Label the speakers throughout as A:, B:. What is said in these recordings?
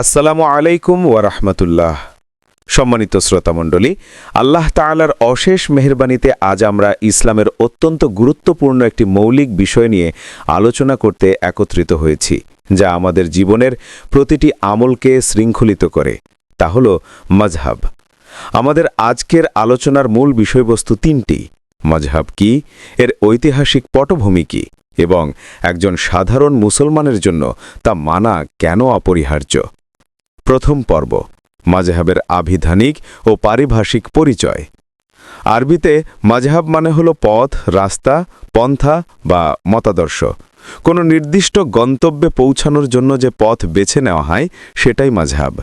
A: আসসালামু আলাইকুম ওয়ারহমতুল্লাহ সম্মানিত শ্রোতামণ্ডলী আল্লাহ তাআলার অশেষ মেহরবানিতে আজ আমরা ইসলামের অত্যন্ত গুরুত্বপূর্ণ একটি মৌলিক বিষয় নিয়ে আলোচনা করতে একত্রিত হয়েছি, যা আমাদের জীবনের প্রতিটি আমলকে শৃঙ্খলিত করে। তা হল মজহাব। আমাদের আজকের আলোচনার মূল বিষয়বস্তু তিনটি। মজহাব কি? এর ঐতিহাসিক পটভূমি কি? এবং একজন সাধারণ মুসলমানের জন্য তা মানা কেন অপরিহার্য? প্রথম পর্ব, মাজহাবের আভিধানিক ও পারিভাষিক পরিচয়। আরবিতে মাজহাব মানে হল পথ, রাস্তা, পন্থা বা মতাদর্শ। কোনো নির্দিষ্ট গন্তব্যে পৌঁছানোর জন্য যে পথ বেছে নেওয়া হয়, সেটাই মাজহাব।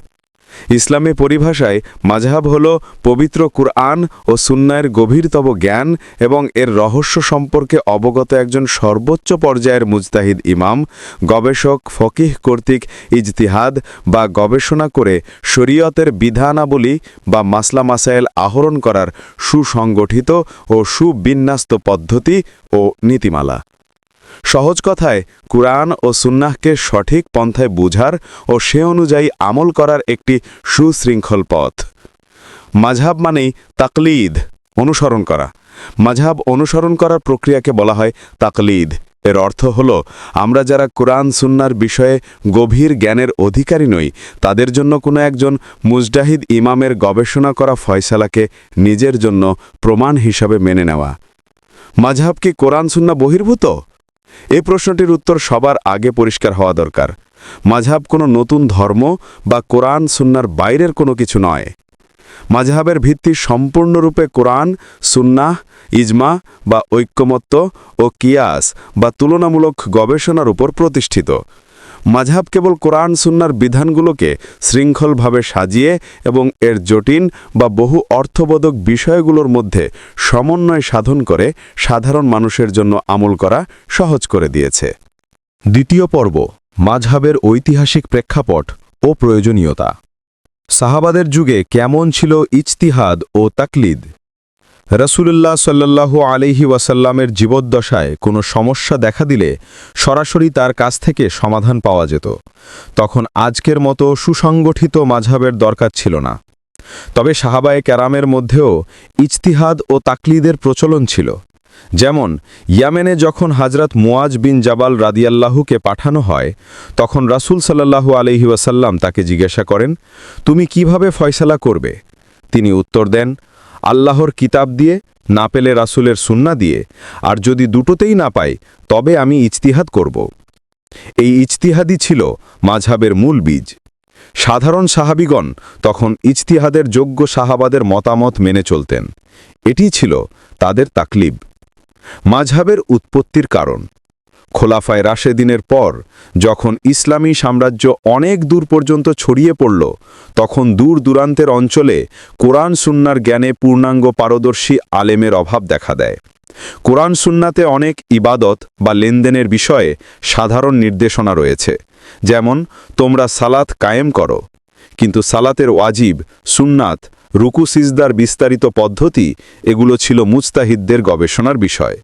A: ইসলামী পরিভাষায় মাজহাব হল পবিত্র কুরআন ও সুন্নায়ের গভীরতম জ্ঞান এবং এর রহস্য সম্পর্কে অবগত একজন সর্বোচ্চ পর্যায়ের মুজতাহিদ ইমাম, গবেষক, ফকিহ কর্তৃক ইজতিহাদ বা গবেষণা করে শরীয়তের বিধানাবলী বা মাসলা মাসাইল আহরণ করার সুসংগঠিত ও সুবিন্যস্ত পদ্ধতি ও নীতিমালা। সহজ কথায়, কুরআন ও সুন্নাহকে সঠিক পন্থায় বুঝার ও সে অনুযায়ী আমল করার একটি সুশৃঙ্খল পথ। মাঝহাব মানেই তাকলিদ, অনুসরণ করা। মাঝহাব অনুসরণ করার প্রক্রিয়াকে বলা হয় তাকলিদ। এর অর্থ হল, আমরা যারা কোরআন, সুন্নার বিষয়ে গভীর জ্ঞানের অধিকারী নই, তাদের জন্য কোনো একজন মুজদাহিদ ইমামের গবেষণা করা ফয়সালাকে নিজের জন্য প্রমাণ হিসাবে মেনে নেওয়া। মাঝহাব কি কোরআন সুন্না বহির্ভূত? এই প্রশ্নটির উত্তর সবার আগে পরিষ্কার হওয়া দরকার। মাঝহাব কোনো নতুন ধর্ম বা কোরআন, সুন্নার বাইরের কোনো কিছু নয়। মাঝহাবের ভিত্তি সম্পূর্ণরূপে কোরআন, সুন্নাহ, ইজমা বা ঐক্যমত্য ও কিয়াস বা তুলনামূলক গবেষণার উপর প্রতিষ্ঠিত। মাঝহাব কেবল কোরআন, সুন্নার বিধানগুলোকে শৃঙ্খলভাবে সাজিয়ে এবং এর জটিল বা বহু অর্থবোধক বিষয়গুলোর মধ্যে সমন্বয় সাধন করে সাধারণ মানুষের জন্য আমল করা সহজ করে দিয়েছে।
B: দ্বিতীয় পর্ব, মাঝহাবের ঐতিহাসিক প্রেক্ষাপট ও প্রয়োজনীয়তা। সাহাবাদের যুগে কেমন ছিল ইজতিহাদ ও তাকলিদ? রসুলুল্লাহ সাল্লাল্লাহু আলিহি ওয়াসাল্লামের জীবদ্দশায় কোনো সমস্যা দেখা দিলে সরাসরি তার কাছ থেকে সমাধান পাওয়া যেত। তখন আজকের মতো সুসংগঠিত মাঝাবের দরকার ছিল না। তবে সাহাবায়ে ক্যারামের মধ্যেও ইজতিহাদ ও তাকলিদের প্রচলন ছিল। যেমন, ইয়ামেনে যখন হাজরত মুয়াজ বিন জাবাল রাদিয়াল্লাহুকে পাঠানো হয়, তখন রাসূল সাল্লাল্লাহু আলহি ওয়াসাল্লাম তাকে জিজ্ঞাসা করেন, তুমি কীভাবে ফয়সালা করবে? তিনি উত্তর দেন আল্লাহর কিতাব দিয়ে, না পেলে রাসূলের সুন্না দিয়ে, আর যদি দুটোতেই না পাই, তবে আমি ইজতিহাদ করব। এই ইজতিহাদই ছিল মাঝহাবের মূল বীজ। সাধারণ সাহাবিগণ তখন ইজতিহাদের যোগ্য সাহাবাদের মতামত মেনে চলতেন। এটি ছিল তাদের তাকলিব। মাঝহাবের উৎপত্তির কারণ। খোলাফায় রাশেদিনের পর, যখন ইসলামী সাম্রাজ্য অনেক দূর পর্যন্ত ছড়িয়ে পড়ল, তখন দূর দূরান্তের অঞ্চলে কোরআন সুন্নার জ্ঞানে পূর্ণাঙ্গ পারদর্শী আলেমের অভাব দেখা দেয়। কোরআন সুন্নাতে অনেক ইবাদত বা লেনদেনের বিষয়ে সাধারণ নির্দেশনা রয়েছে, যেমন, তোমরা সালাত কায়েম করো, কিন্তু সালাতের ওয়াজিব, সুন্নাত, রুকু সিজদার বিস্তারিত পদ্ধতি, এগুলো ছিল মুস্তাহিদদের গবেষণার বিষয়।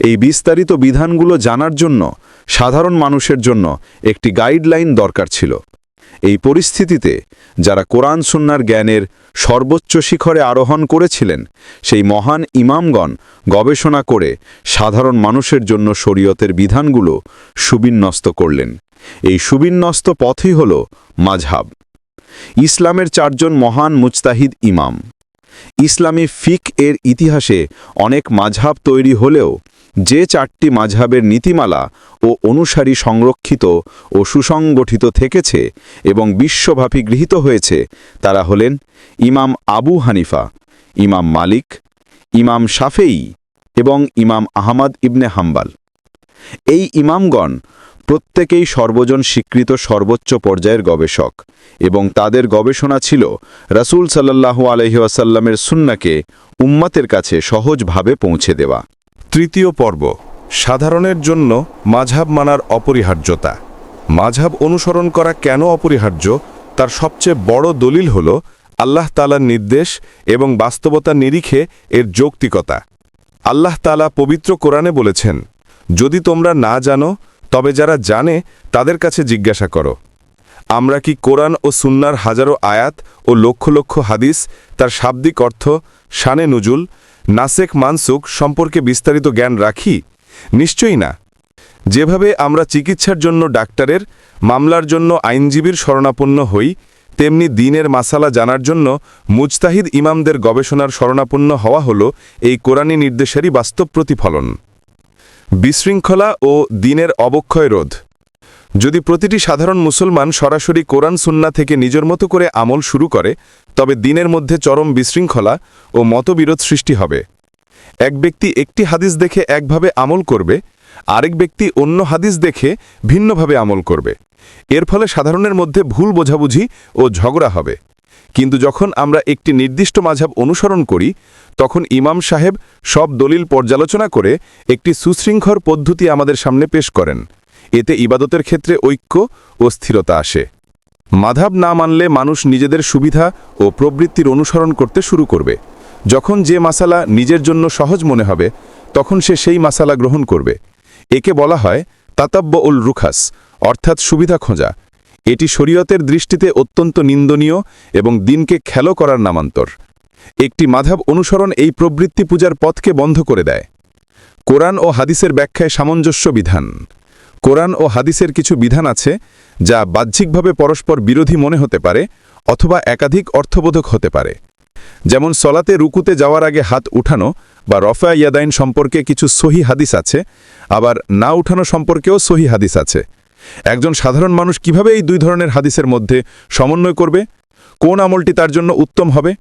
B: এই বিস্তারিত বিধানগুলো জানার জন্য সাধারণ মানুষের জন্য একটি গাইডলাইন দরকার ছিল। এই পরিস্থিতিতে যারা কোরআন সুন্নার জ্ঞানের সর্বোচ্চ শিখরে আরোহণ করেছিলেন, সেই মহান ইমামগণ গবেষণা করে সাধারণ মানুষের জন্য শরীয়তের বিধানগুলো সুবিন্যস্ত করলেন। এই সুবিন্যস্ত পথই হল মাঝহাব। ইসলামের চারজন মহান মুজতাহিদ ইমাম। ইসলামী ফিক এর ইতিহাসে অনেক মাঝহাব তৈরি হলেও যে চারটি মাঝহাবের নীতিমালা ও অনুসারী সংরক্ষিত ও সুসংগঠিত থেকেছে এবং বিশ্বব্যাপী গৃহীত হয়েছে, তারা হলেন ইমাম আবু হানিফা, ইমাম মালিক, ইমাম শাফেই এবং ইমাম আহমদ ইবনে হাম্বাল। এই ইমামগণ প্রত্যেকেই সর্বজন স্বীকৃত সর্বোচ্চ পর্যায়ের গবেষক এবং তাদের গবেষণা ছিল রাসূল সাল্লাল্লাহু আলহিউসাল্লামের সুন্নাকে উম্মাতের কাছে সহজভাবে পৌঁছে দেওয়া।
C: তৃতীয় পর্ব, সাধারণের জন্য মাঝহাব মানার অপরিহার্যতা। মাঝহাব অনুসরণ করা কেন অপরিহার্য? তার সবচেয়ে বড় দলিল হল আল্লাহ তালার নির্দেশ এবং বাস্তবতার নিরিখে এর যৌক্তিকতা। আল্লাহ তালা পবিত্র কোরআনে বলেছেন, যদি তোমরা না জানো, তবে যারা জানে, তাদের কাছে জিজ্ঞাসা করো।
B: আমরা কি কোরআন ও সুন্নার হাজারো আয়াত ও লক্ষ লক্ষ হাদিস, তার শাব্দিক অর্থ শানে নুজুল নাসেক মানসুক সম্পর্কে বিস্তারিত জ্ঞান রাখি? নিশ্চয়ই না। যেভাবে আমরা চিকিৎসার জন্য ডাক্তারের, মামলার জন্য আইনজীবীর শরণাপন্ন হই, তেমনি দিনের মাসালা জানার জন্য মুজতাহিদ ইমামদের গবেষণার শরণাপন্ন হওয়া হল এই কোরআনী নির্দেশেরই বাস্তব প্রতিফলন। বিশৃঙ্খলা ও দিনের অবক্ষয় রোধ। যদি প্রতিটি সাধারণ মুসলমান সরাসরি কোরআন সুন্না থেকে নিজের মতো করে আমল শুরু করে, তবে দিনের মধ্যে চরম বিশৃঙ্খলা ও মতবিরোধ সৃষ্টি হবে। এক ব্যক্তি একটি হাদিস দেখে একভাবে আমল করবে, আরেক ব্যক্তি অন্য হাদিস দেখে ভিন্নভাবে আমল করবে। এর ফলে সাধারণের মধ্যে ভুল বোঝাবুঝি ও ঝগড়া হবে। কিন্তু যখন আমরা একটি নির্দিষ্ট মাঝাব অনুসরণ করি, তখন ইমাম সাহেব সব দলিল পর্যালোচনা করে একটি সুশৃঙ্খল পদ্ধতি আমাদের সামনে পেশ করেন। এতে ইবাদতের ক্ষেত্রে ঐক্য ও স্থিরতা আসে। মাধাব না মানলে মানুষ নিজেদের সুবিধা ও প্রবৃত্তির অনুসরণ করতে শুরু করবে। যখন যে মাসালা নিজের জন্য সহজ মনে হবে, তখন সে সেই মাসালা গ্রহণ করবে। একে বলা হয় তাতাব্য উল রুখাস, অর্থাৎ সুবিধা খোঁজা। এটি শরীয়তের দৃষ্টিতে অত্যন্ত নিন্দনীয় এবং দিনকে খেলো করার নামান্তর। একটি মাধাব অনুসরণ এই প্রবৃত্তি পূজার পথকে বন্ধ করে দেয়। কোরআন ও হাদিসের ব্যাখ্যায় সামঞ্জস্য বিধান। কোরআন ও হাদিসের কিছু বিধান আছে যা বাহ্যিকভাবে পরস্পর বিরোধী মনে হতে পারে অথবা একাধিক অর্থবোধক হতে পারে। যেমন সলাতে রুকুতে যাওয়ার আগে হাত উঠানো বা রফা ইয়াদাইন সম্পর্কে কিছু সহি হাদিস আছে, আবার না উঠানো সম্পর্কেও সহি হাদিস আছে। একজন সাধারণ মানুষ কীভাবে এই দুই ধরনের হাদিসের মধ্যে সমন্বয় করবে? কোন আমলটি তার জন্য উত্তম হবে?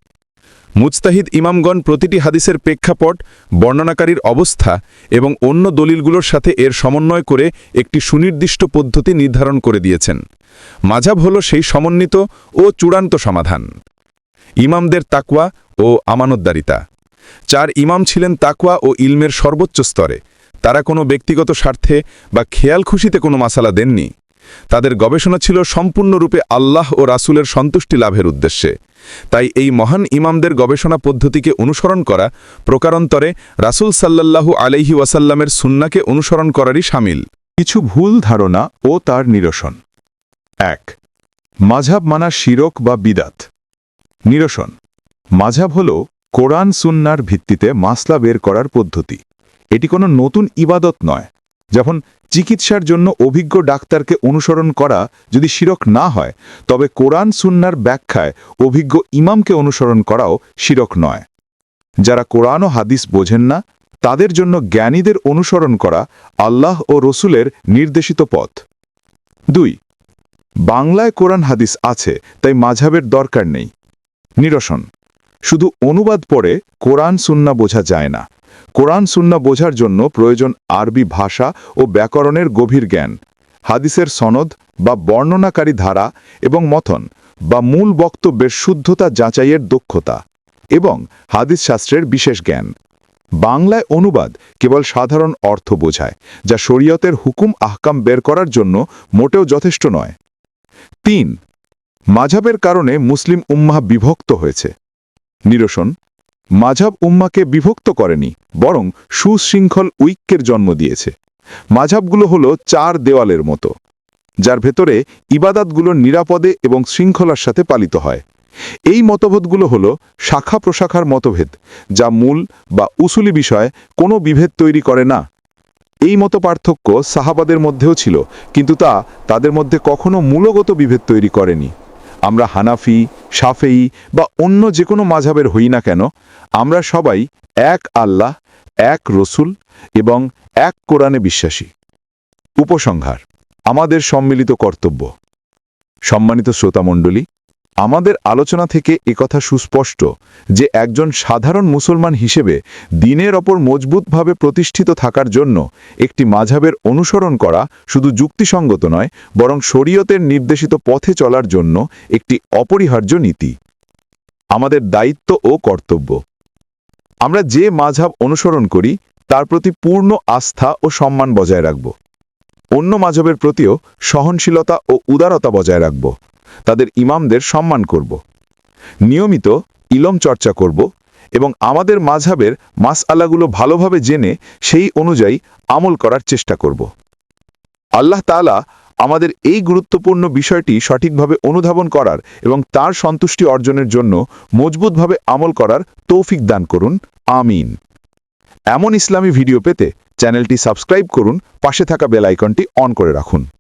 B: মুজতাহিদ ইমামগণ প্রতিটি হাদিসের প্রেক্ষাপট, বর্ণনাকারীর অবস্থা এবং অন্য দলিলগুলোর সাথে এর সমন্বয় করে একটি সুনির্দিষ্ট পদ্ধতি নির্ধারণ করে দিয়েছেন। মাঝাব হল সেই সমন্বিত ও চূড়ান্ত সমাধান। ইমামদের তাকওয়া ও আমানতদারিতা। চার ইমাম ছিলেন তাকওয়া ও ইলমের সর্বোচ্চ স্তরে। তারা কোনো ব্যক্তিগত স্বার্থে বা খেয়াল খুশিতে কোনো মাসালা দেননি। তাদের গবেষণা ছিল সম্পূর্ণরূপে আল্লাহ ও রাসুলের সন্তুষ্টি লাভের উদ্দেশ্যে। তাই এই মহান ইমামদের গবেষণা পদ্ধতিকে অনুসরণ করা প্রকারান্তরে রাসূল সাল্লাল্লাহু আলাইহি ওয়াসাল্লামের সুন্নাকে অনুসরণ করারই সামিল।
D: কিছু ভুল ধারণা ও তার নিরসন। এক মাঝাব মানা শিরক বা বিদাত। নিরসন মাঝাব হল কোরআন সুন্নার ভিত্তিতে মাসলা বের করার পদ্ধতি। এটি কোনো নতুন ইবাদত নয়, যখন চিকিৎসার জন্য অভিজ্ঞ ডাক্তারকে অনুসরণ করা যদি শিরক না হয়, তবে কোরআন সুন্নার ব্যাখ্যায় অভিজ্ঞ ইমামকে অনুসরণ করাও শিরক নয়। যারা কোরআন ও হাদিস বোঝেন না, তাদের জন্য জ্ঞানীদের অনুসরণ করা আল্লাহ ও রসুলের নির্দেশিত পথ। দুই, বাংলায় কোরআন হাদিস আছে, তাই মাঝাবের দরকার নেই। নিরসন, শুধু অনুবাদ পড়ে কোরআন সুন্না বোঝা যায় না। কোরআন সুন্না বোঝার জন্য প্রয়োজন আরবি ভাষা ও ব্যাকরণের গভীর জ্ঞান, হাদিসের সনদ বা বর্ণনাকারী ধারা এবং মথন বা মূল বক্তব্যের শুদ্ধতা যাচাইয়ের দক্ষতা এবং হাদিস শাস্ত্রের বিশেষ জ্ঞান। বাংলায় অনুবাদ কেবল সাধারণ অর্থ বোঝায়, যা শরীয়তের হুকুম আহকাম বের করার জন্য মোটেও যথেষ্ট নয়। তিন, মাঝাবের কারণে মুসলিম উম্মাহ বিভক্ত হয়েছে। নিরসন মাঝাব উম্মাকে বিভক্ত করেনি, বরং সুশৃঙ্খল ঐক্যের জন্ম দিয়েছে। মাঝাবগুলো হল চার দেওয়ালের মতো, যার ভেতরে ইবাদাতগুলো নিরাপদে এবং শৃঙ্খলার সাথে পালিত হয়। এই মতভেদগুলো হল শাখা প্রশাখার মতভেদ, যা মূল বা উসুলি বিষয়ে কোনো বিভেদ তৈরি করে না। এই মতো পার্থক্য সাহাবাদের মধ্যেও ছিল, কিন্তু তা তাদের মধ্যে কখনো মূলগত বিভেদ তৈরি করেনি। আমরা হানাফি সাফেই বা অন্য যে কোনো মাঝাবের হই না কেন, আমরা সবাই এক আল্লাহ, এক রসুল এবং এক কোরআনে বিশ্বাসী। উপসংহার, আমাদের সম্মিলিত কর্তব্য। সম্মানিত শ্রোতামণ্ডলী আমাদের আলোচনা থেকে একথা সুস্পষ্ট যে একজন সাধারণ মুসলমান হিসেবে দিনের ওপর মজবুতভাবে প্রতিষ্ঠিত থাকার জন্য একটি মাঝাবের অনুসরণ করা শুধু যুক্তিসঙ্গত নয়, বরং শরীয়তের নির্দেশিত পথে চলার জন্য একটি অপরিহার্য নীতি। আমাদের দায়িত্ব ও কর্তব্য। আমরা যে মাঝাব অনুসরণ করি, তার প্রতি পূর্ণ আস্থা ও সম্মান বজায় রাখব। অন্য মাঝবের প্রতিও সহনশীলতা ও উদারতা বজায় রাখব। তাদের ইমামদের সম্মান করব। নিয়মিত ইলম চর্চা করব এবং আমাদের মাঝাবের মাস আলাগুলো ভালোভাবে জেনে সেই অনুযায়ী আমল করার চেষ্টা করব। আল্লাহ তাআলা আমাদের এই গুরুত্বপূর্ণ বিষয়টি সঠিকভাবে অনুধাবন করার এবং তার সন্তুষ্টি অর্জনের জন্য মজবুতভাবে আমল করার তৌফিক দান করুন। আমিন। এমন ইসলামী ভিডিও পেতে চ্যানেলটি সাবস্ক্রাইব করুন, পাশে থাকা বেল আইকনটি অন করে রাখুন।